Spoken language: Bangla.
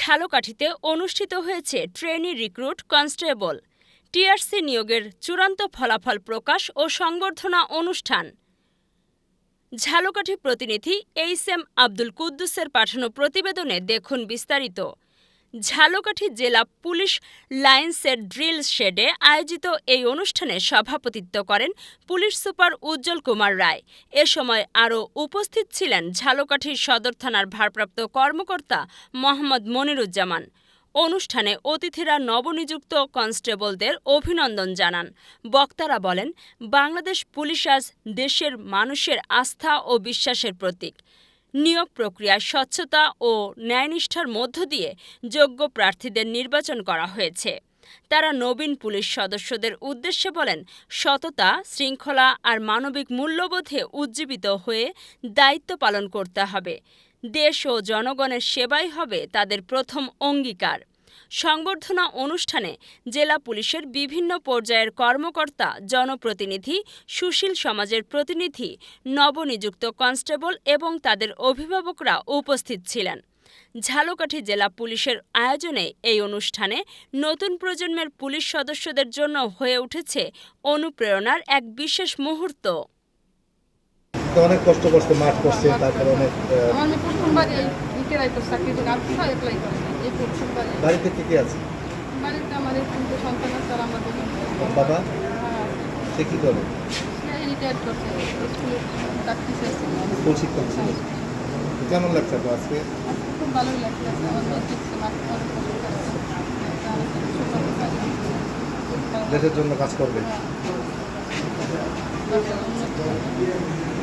ঝালকাঠিতে অনুষ্ঠিত হয়েছে ট্রেনি রিক্রুট কনস্টেবল। টিআরসি নিয়োগের চূড়ান্ত ফলাফল প্রকাশ ও সংবর্ধনা অনুষ্ঠান। ঝালকাঠি প্রতিনিধি এইচ এম আব্দুল কুদ্দুসের পাঠানো প্রতিবেদনে দেখুন বিস্তারিত। ঝালকাঠি জেলা পুলিশ লাইন্সের ড্রিল শেডে আয়োজিত এই অনুষ্ঠানে সভাপতিত্ব করেন পুলিশ সুপার উজ্জ্বল কুমার রায়। এ সময় আরও উপস্থিত ছিলেন ঝালকাঠির সদর থানার ভারপ্রাপ্ত কর্মকর্তা মোহাম্মদ মনিরুজ্জামান। অনুষ্ঠানে অতিথিরা নবনিযুক্ত কনস্টেবলদের অভিনন্দন জানান। বক্তারা বলেন, বাংলাদেশ পুলিশ আজ দেশের মানুষের আস্থা ও বিশ্বাসের প্রতীক। নিয়োগ প্রক্রিয়ায় স্বচ্ছতা ও ন্যায়নিষ্ঠার মধ্য দিয়ে যোগ্য প্রার্থীদের নির্বাচন করা হয়েছে। তারা নবীন পুলিশ সদস্যদের উদ্দেশ্যে বলেন, সততা, শৃঙ্খলা আর মানবিক মূল্যবোধে উজ্জীবিত হয়ে দায়িত্ব পালন করতে হবে। দেশ ও জনগণের সেবাই হবে তাদের প্রথম অঙ্গীকার। সংবর্ধনা অনুষ্ঠানে জেলা পুলিশের বিভিন্ন পর্যায়ের কর্মকর্তা জনপ্রতিনিধি সুশীল সমাজের প্রতিনিধি নবনিযুক্ত কনস্টেবল এবং তাদের অভিভাবকরা উপস্থিত ছিলেন। ঝালকাঠি জেলা পুলিশের আয়োজনে এই অনুষ্ঠানে নতুন প্রজন্মের পুলিশ সদস্যদের জন্য হয়ে উঠেছে অনুপ্রেরণার এক বিশেষ মুহূর্ত। অনেক কষ্ট করছে মাঠ করছে তারপরে অনেক চাকরি অ্যাপ্লাই এই বাড়িতে কে কে আছে? বাড়িতে তিনটে সন্তান আছে আর আমরা দুজন বাবা? হ্যাঁ, সে কি করে? রিটায়ার করছে। স্কুলে চাকরি শেষে। স্কুল শিক্ষক ছিল। কেমন লাগছে তো আজকে? খুব ভালোই লাগছে। আমার মেয়ে শিখছে। দেশের জন্য কাজ করবে। হ্যাঁ। করবে।